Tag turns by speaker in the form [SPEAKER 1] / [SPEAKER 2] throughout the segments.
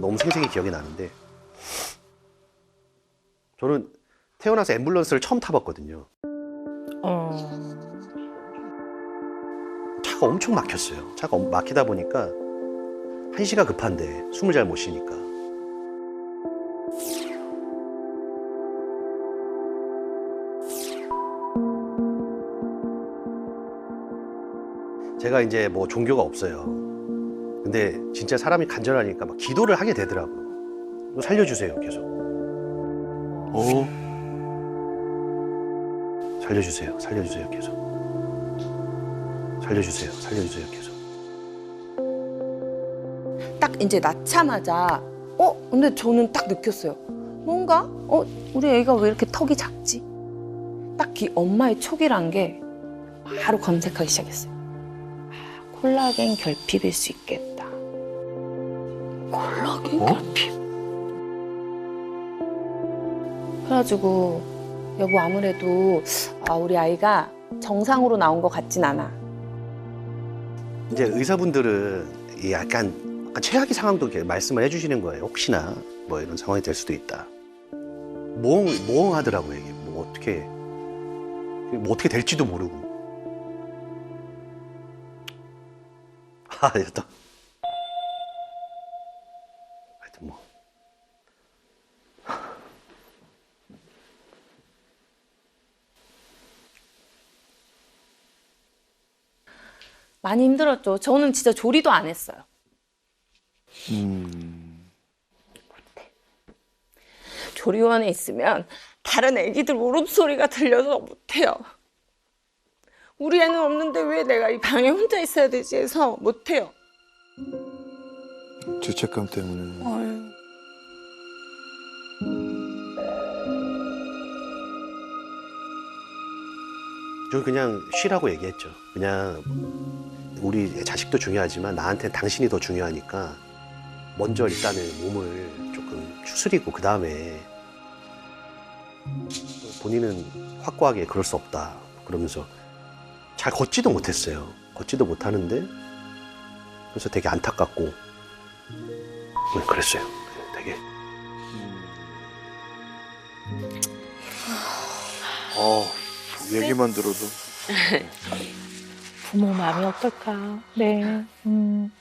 [SPEAKER 1] 너무 생생히 기억이 나는데 저는 태어나서 앰뷸런스를 처음 타봤거든요.
[SPEAKER 2] 어.
[SPEAKER 1] 차가 엄청 막혔어요. 차가 엄- 막히다 보니까 한시가 급한데 숨을 잘 못 쉬니까. 제가 이제 뭐 종교가 없어요. 근데 진짜 사람이 간절하니까 막 기도를 하게 되더라고요. 이거 살려주세요, 계속. 어? 살려주세요, 살려주세요, 계속. 살려주세요, 살려주세요, 계속.
[SPEAKER 2] 딱 이제 낳자마자 어 근데 저는 딱 느꼈어요. 뭔가 어 우리 애가 왜 이렇게 턱이 작지? 딱이 엄마의 촉이란 게 바로 검색하기 시작했어요. 아, 콜라겐 결핍일 수 있겠다.
[SPEAKER 1] 어?
[SPEAKER 2] 결핍. 그래가지고 여보 아무래도 아, 우리 아이가 정상으로 나온 것 같진 않아.
[SPEAKER 1] 이제 의사분들은 이 약간, 약간 최악의 상황도 이렇게 말씀을 해주시는 거예요. 혹시나 뭐 이런 상황이 될 수도 있다. 몽, 몽하더라고요, 이게. 뭐 어떻게, 뭐 어떻게 될지도 모르고. 아, 됐다. 하여튼 뭐.
[SPEAKER 2] 많이 힘들었죠. 저는 진짜 조리도 안 했어요. 조리원에 있으면 다른 애기들 울음소리가 들려서 못해요. 우리 애는 없는데 왜 내가 이 방에 혼자 있어야 되지 해서 못해요.
[SPEAKER 3] 죄책감 때문에.
[SPEAKER 2] 어휴.
[SPEAKER 1] 저 그냥 쉬라고 얘기했죠. 그냥 우리 자식도 중요하지만 나한테는 당신이 더 중요하니까 먼저 일단은 몸을 조금 추스리고 그 다음에 본인은 확고하게 그럴 수 없다 그러면서 잘 걷지도 못했어요. 걷지도 못하는데 그래서 되게 안타깝고 네, 그랬어요. 되게
[SPEAKER 3] 어, 얘기만 들어도.
[SPEAKER 4] 부모 마음이 어떨까? 네. 음,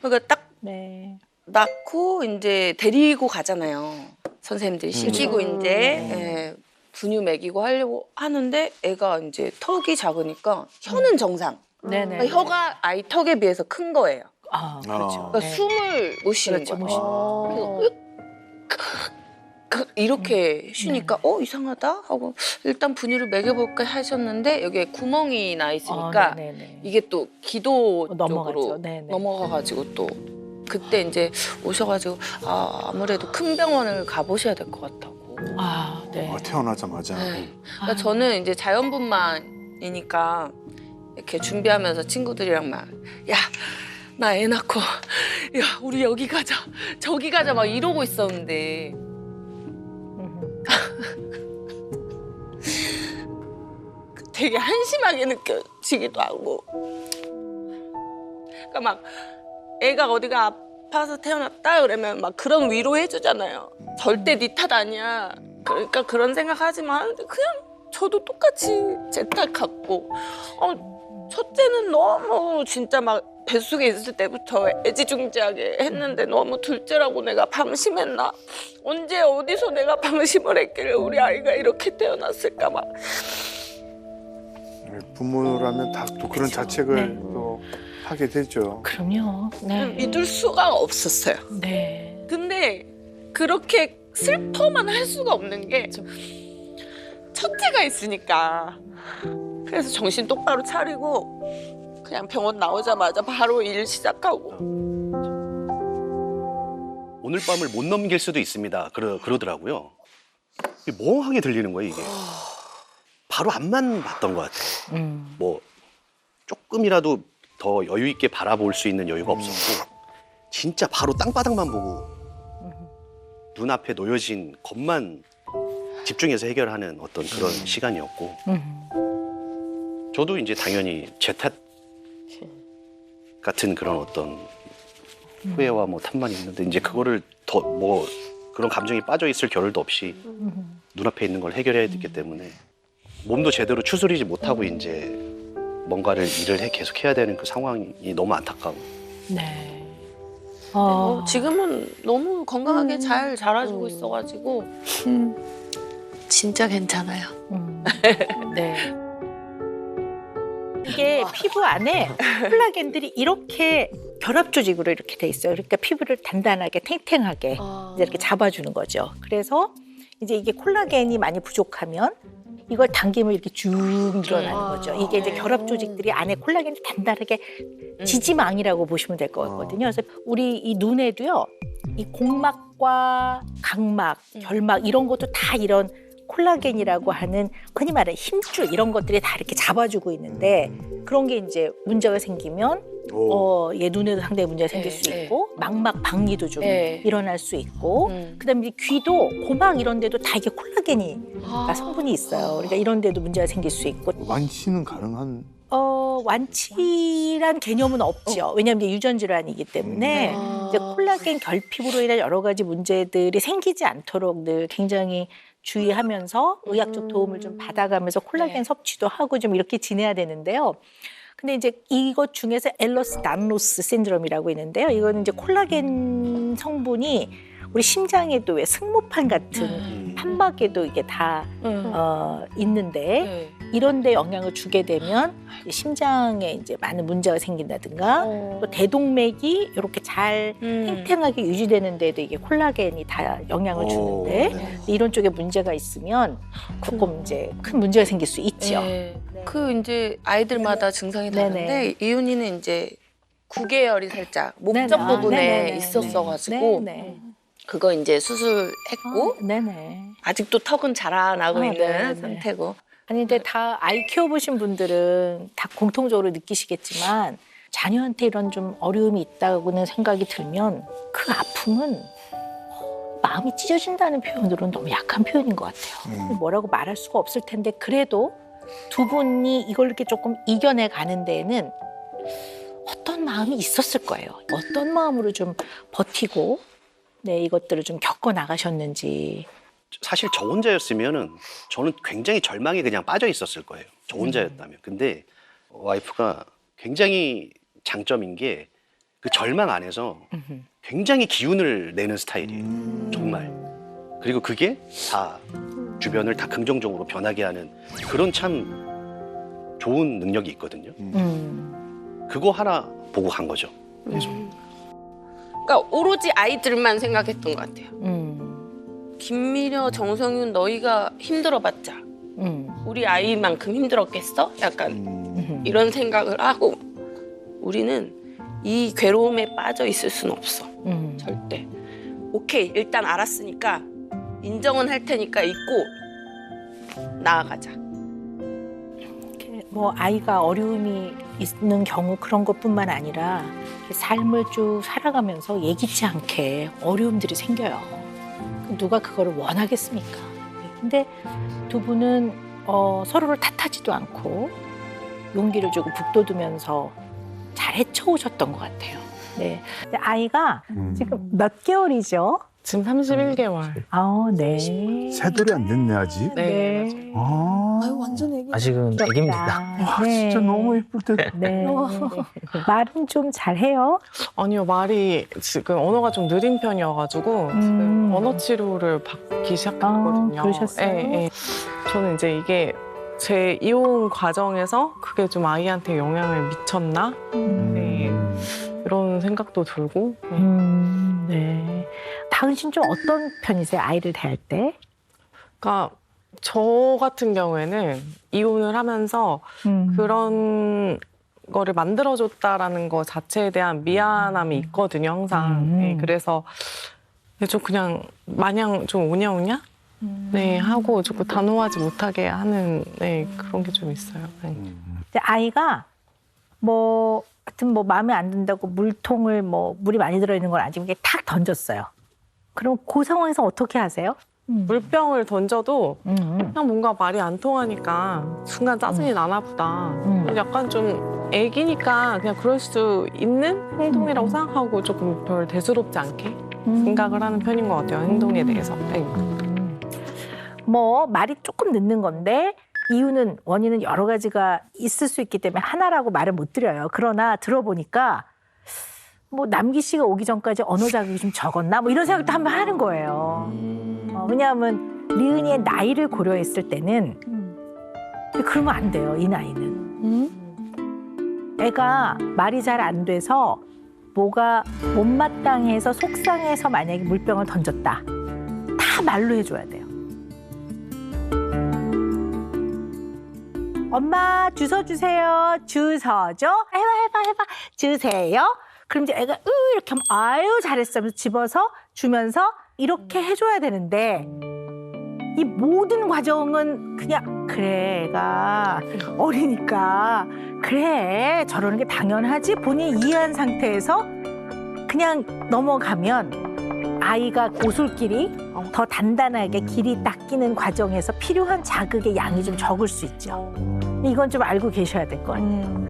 [SPEAKER 2] 그러니까 딱
[SPEAKER 4] 네.
[SPEAKER 2] 낳고 이제 데리고 가잖아요. 선생님들이 시키고
[SPEAKER 4] 음.
[SPEAKER 2] 이제 예, 분유 먹이고 하려고 하는데 애가 이제 턱이 작으니까 혀는 정상.
[SPEAKER 4] 네네.
[SPEAKER 2] 그러니까 혀가 아이 턱에 비해서 큰 거예요.
[SPEAKER 4] 아, 그렇죠.
[SPEAKER 2] 그러니까
[SPEAKER 4] 네.
[SPEAKER 2] 숨을 못 쉬는
[SPEAKER 4] 그렇죠,
[SPEAKER 2] 거죠.
[SPEAKER 4] 못
[SPEAKER 2] 그래서 그 이렇게 쉬니까 어 이상하다 하고 일단 분유를 먹여볼까 하셨는데 여기에 구멍이 나 있으니까
[SPEAKER 4] 어, 네네네.
[SPEAKER 2] 이게 또 기도
[SPEAKER 4] 어.
[SPEAKER 2] 쪽으로
[SPEAKER 4] 네네.
[SPEAKER 2] 넘어가가지고 또 그때 이제 오셔가지고 아 아무래도 큰 병원을 가보셔야 될 것 같다고.
[SPEAKER 4] 아, 네.
[SPEAKER 3] 아, 태어나자마자.
[SPEAKER 2] 네. 그러니까
[SPEAKER 4] 아유.
[SPEAKER 2] 저는 이제 자연분만이니까 이렇게 준비하면서 친구들이랑 막 야. 나 애 낳고 야 우리 여기 가자 저기 가자 막 이러고 있었는데 되게 한심하게 느껴지기도 하고. 그러니까 막 애가 어디가 아파서 태어났다 그러면 막 그런 위로해 주잖아요. 절대 네 탓 아니야. 그러니까 그런 생각하지 마. 하는데 그냥 저도 똑같이 제 탓 같고. 어 첫째는 너무 진짜 막 뱃속에 있을 때부터 애지중지하게 했는데 너무 둘째라고 내가 방심했나? 언제 어디서 내가 방심을 했길래 우리 아이가 이렇게 태어났을까? 막
[SPEAKER 3] 네, 부모라면 다 또 그런
[SPEAKER 4] 그쵸.
[SPEAKER 3] 자책을
[SPEAKER 4] 네.
[SPEAKER 3] 또 하게 되죠.
[SPEAKER 4] 그럼요. 네.
[SPEAKER 2] 믿을 수가 없었어요.
[SPEAKER 4] 네.
[SPEAKER 2] 근데 그렇게 슬퍼만 할 수가 없는 게 첫째가 있으니까 그래서 정신 똑바로 차리고 그냥 병원 나오자마자 바로 일 시작하고
[SPEAKER 1] 오늘 밤을 못 넘길 수도 있습니다. 그러, 그러더라고요. 이게 멍하게 들리는 거예요, 이게. 바로 앞만 봤던 것 같아요.
[SPEAKER 4] 음.
[SPEAKER 1] 뭐, 조금이라도 더 여유 있게 바라볼 수 있는 여유가 없었고, 진짜 바로 땅바닥만 보고 눈앞에 놓여진 것만 집중해서 해결하는 어떤 그런 시간이었고,
[SPEAKER 4] 음.
[SPEAKER 1] 저도 이제 당연히 제 탓 같은 그런 어떤 후회와 뭐 탓만 있는데 이제 그거를 더 뭐 그런 감정이 빠져 있을 겨를도 없이
[SPEAKER 4] 음.
[SPEAKER 1] 눈앞에 있는 걸 해결해야 되기 때문에 몸도 제대로 추스리지 못하고 이제 뭔가를 일을 해 계속 해야 되는 그 상황이 너무 안타까워.
[SPEAKER 4] 네.
[SPEAKER 2] 어,
[SPEAKER 4] 어,
[SPEAKER 2] 지금은 너무 건강하게
[SPEAKER 4] 음.
[SPEAKER 2] 잘 자라주고
[SPEAKER 4] 음.
[SPEAKER 2] 있어가지고 진짜 괜찮아요.
[SPEAKER 4] 음. 네. 이게 피부 안에 콜라겐들이 이렇게 결합 조직으로 이렇게 돼 있어요. 그러니까 피부를 단단하게 탱탱하게 이제 이렇게 잡아주는 거죠. 그래서 이제 이게 콜라겐이 많이 부족하면 이걸 당기면 이렇게 쭉 늘어나는
[SPEAKER 2] 아.
[SPEAKER 4] 거죠. 이게 이제
[SPEAKER 2] 네.
[SPEAKER 4] 결합 조직들이 안에 콜라겐이 단단하게
[SPEAKER 2] 음.
[SPEAKER 4] 지지망이라고 보시면 될 것 같거든요. 그래서 우리 이 눈에도요, 이 공막과 각막,
[SPEAKER 2] 음.
[SPEAKER 4] 결막 이런 것도 다 이런 콜라겐이라고 하는 흔히 말하는 힘줄 이런 것들이 다 이렇게 잡아주고 있는데 그런 게 이제 문제가 생기면
[SPEAKER 3] 오.
[SPEAKER 4] 어, 얘 눈에도 상당히 문제가 생길
[SPEAKER 2] 네,
[SPEAKER 4] 수
[SPEAKER 2] 네.
[SPEAKER 4] 있고 막막 방리도 좀
[SPEAKER 2] 네.
[SPEAKER 4] 일어날 수 있고
[SPEAKER 2] 음.
[SPEAKER 4] 그다음에 이 귀도 고막 이런 데도 다 이게 콜라겐이
[SPEAKER 2] 아.
[SPEAKER 4] 성분이 있어요. 그러니까 이런 데도 문제가 생길 수 있고
[SPEAKER 3] 완치는 가능한
[SPEAKER 4] 어, 완치란 개념은 없죠. 왜냐하면 이게 유전 질환이기 때문에
[SPEAKER 2] 아.
[SPEAKER 4] 이제 콜라겐 결핍으로 인한 여러 가지 문제들이 생기지 않도록 늘 굉장히 주의하면서 의학적 도움을 좀 받아가면서 콜라겐
[SPEAKER 2] 네.
[SPEAKER 4] 섭취도 하고 좀 이렇게 지내야 되는데요. 근데 이제 이것 중에서 엘러스 단로스 신드롬이라고 있는데요. 이거는 이제 콜라겐 성분이 우리 심장에도 왜 승모판 같은
[SPEAKER 2] 음.
[SPEAKER 4] 판막에도 이게 다
[SPEAKER 2] 음.
[SPEAKER 4] 어, 있는데
[SPEAKER 2] 네.
[SPEAKER 4] 이런 데 영향을 주게 되면 심장에 이제 많은 문제가 생긴다든가
[SPEAKER 2] 어.
[SPEAKER 4] 또 대동맥이 이렇게 잘
[SPEAKER 2] 음.
[SPEAKER 4] 탱탱하게 유지되는 데도 이게 콜라겐이 다 영향을
[SPEAKER 3] 오,
[SPEAKER 4] 주는데
[SPEAKER 3] 네.
[SPEAKER 4] 이런 쪽에 문제가 있으면 조금 이제 큰 문제가 생길 수 있죠.
[SPEAKER 2] 네. 그 이제 아이들마다 증상이. 다른데 이윤이는 이제 구개열이 살짝 목젖
[SPEAKER 4] 네네. 아,
[SPEAKER 2] 부분에
[SPEAKER 4] 네네네.
[SPEAKER 2] 있었어가지고
[SPEAKER 4] 네네.
[SPEAKER 2] 그거 이제 수술했고
[SPEAKER 4] 어, 네네.
[SPEAKER 2] 아직도 턱은 자라나고
[SPEAKER 4] 아,
[SPEAKER 2] 있는
[SPEAKER 4] 네네.
[SPEAKER 2] 상태고
[SPEAKER 4] 아니 근데 다 아이 키워보신 분들은 다 공통적으로 느끼시겠지만 자녀한테 이런 좀 어려움이 있다고는 생각이 들면 그 아픔은 마음이 찢어진다는 표현으로는 너무 약한 표현인 것 같아요.
[SPEAKER 3] 음.
[SPEAKER 4] 뭐라고 말할 수가 없을 텐데 그래도 두 분이 이걸 이렇게 조금 이겨내 가는 데에는 어떤 마음이 있었을 거예요. 어떤 마음으로 좀 버티고 네 이것들을 좀 겪어 나가셨는지.
[SPEAKER 1] 사실 저 혼자였으면은 저는 굉장히 절망에 그냥 빠져 있었을 거예요. 저
[SPEAKER 4] 음.
[SPEAKER 1] 혼자였다면. 근데 와이프가 굉장히 장점인 게 그 절망 안에서 굉장히 기운을 내는 스타일이에요.
[SPEAKER 3] 음.
[SPEAKER 1] 정말. 그리고 그게 다 주변을 다 긍정적으로 변하게 하는 그런 참 좋은 능력이 있거든요.
[SPEAKER 4] 음.
[SPEAKER 1] 그거 하나 보고 간 거죠. 계속.
[SPEAKER 2] 그러니까 오로지 아이들만 생각했던 것 같아요.
[SPEAKER 4] 음.
[SPEAKER 2] 김미려, 정성윤 너희가 힘들어봤자
[SPEAKER 4] 음.
[SPEAKER 2] 우리 아이만큼 힘들었겠어? 약간
[SPEAKER 3] 음.
[SPEAKER 4] 음.
[SPEAKER 2] 이런 생각을 하고 우리는 이 괴로움에 빠져 있을 수는 없어.
[SPEAKER 4] 음.
[SPEAKER 2] 절대. 오케이 일단 알았으니까 인정은 할 테니까 잊고 나아가자.
[SPEAKER 4] 뭐 아이가 어려움이 있는 경우 그런 것뿐만 아니라 삶을 쭉 살아가면서 예기치 않게 어려움들이 생겨요. 누가 그거를 원하겠습니까? 근데 두 분은 어, 서로를 탓하지도 않고 용기를 주고 북돋으면서 잘 헤쳐오셨던 것 같아요. 네. 근데 아이가
[SPEAKER 3] 음.
[SPEAKER 4] 지금 몇 개월이죠?
[SPEAKER 5] 지금 31개월.
[SPEAKER 4] 아, 네.
[SPEAKER 3] 세 달이 안 됐네 아직.
[SPEAKER 5] 네,
[SPEAKER 3] 아,
[SPEAKER 6] 아직은 애기입니다.
[SPEAKER 3] 와 진짜 너무 예쁠 때.
[SPEAKER 4] 네. 말은 좀 잘해요.
[SPEAKER 5] 아니요, 말이 지금 언어가 좀 느린 편이어가지고
[SPEAKER 4] 음.
[SPEAKER 5] 지금 언어 치료를 받기 시작했거든요.
[SPEAKER 4] 아, 그러셨어요?
[SPEAKER 5] 예, 예. 저는 이제 이게 제 이혼 과정에서 그게 좀 아이한테 영향을 미쳤나? 네. 이런 생각도 들고. 네.
[SPEAKER 4] 음, 네. 당신 좀 어떤 편이세요? 아이를 대할 때?
[SPEAKER 5] 그러니까 저 같은 경우에는 이혼을 하면서
[SPEAKER 4] 음.
[SPEAKER 5] 그런 거를 만들어줬다라는 거 자체에 대한 미안함이 있거든요, 항상.
[SPEAKER 4] 음.
[SPEAKER 5] 네, 그래서 좀 그냥 마냥 좀 오냐오냐?
[SPEAKER 4] 음.
[SPEAKER 5] 네, 하고 조금 단호하지 못하게 하는 네, 그런 게 좀 있어요. 네.
[SPEAKER 4] 아이가 뭐 하여튼 뭐 마음에 안 든다고 물통을 뭐 물이 많이 들어 있는 걸 아직 이렇게 탁 던졌어요. 그럼 그 상황에서 어떻게 하세요? 음.
[SPEAKER 5] 물병을 던져도
[SPEAKER 4] 음.
[SPEAKER 5] 그냥 뭔가 말이 안 통하니까 순간 짜증이 나나 보다.
[SPEAKER 4] 음.
[SPEAKER 5] 약간 좀 애기니까 그냥 그럴 수 있는 행동이라고
[SPEAKER 4] 음.
[SPEAKER 5] 생각하고 조금 별 대수롭지 않게
[SPEAKER 4] 음.
[SPEAKER 5] 생각을 하는 편인 것 같아요. 행동에 대해서. 네.
[SPEAKER 4] 음. 뭐 말이 조금 늦는 건데 이유는 원인은 여러 가지가 있을 수 있기 때문에 하나라고 말을 못 드려요. 그러나 들어보니까 뭐 남기 씨가 오기 전까지 언어 자극이 좀 적었나 뭐 이런 생각도 한번 하는 거예요. 어, 왜냐하면 리은이의 나이를 고려했을 때는 그러면 안 돼요. 이 나이는. 애가 말이 잘 안 돼서 뭐가 못마땅해서 속상해서 만약에 물병을 던졌다. 다 말로 해줘야 돼요. 엄마 주워 주세요. 주워줘. 해봐 해봐 해봐. 주세요. 그럼 이제 애가 으 이렇게 하면 아유 잘했어 하면서 집어서 주면서 이렇게 해줘야 되는데 이 모든 과정은 그냥 그래 애가 어리니까 그래 저러는 게 당연하지. 본인이 이해한 상태에서 그냥 넘어가면 아이가 고술길이 더 단단하게 길이 닦이는 과정에서 필요한 자극의 양이 좀 적을 수 있죠. 이건 좀 알고 계셔야 될 거예요.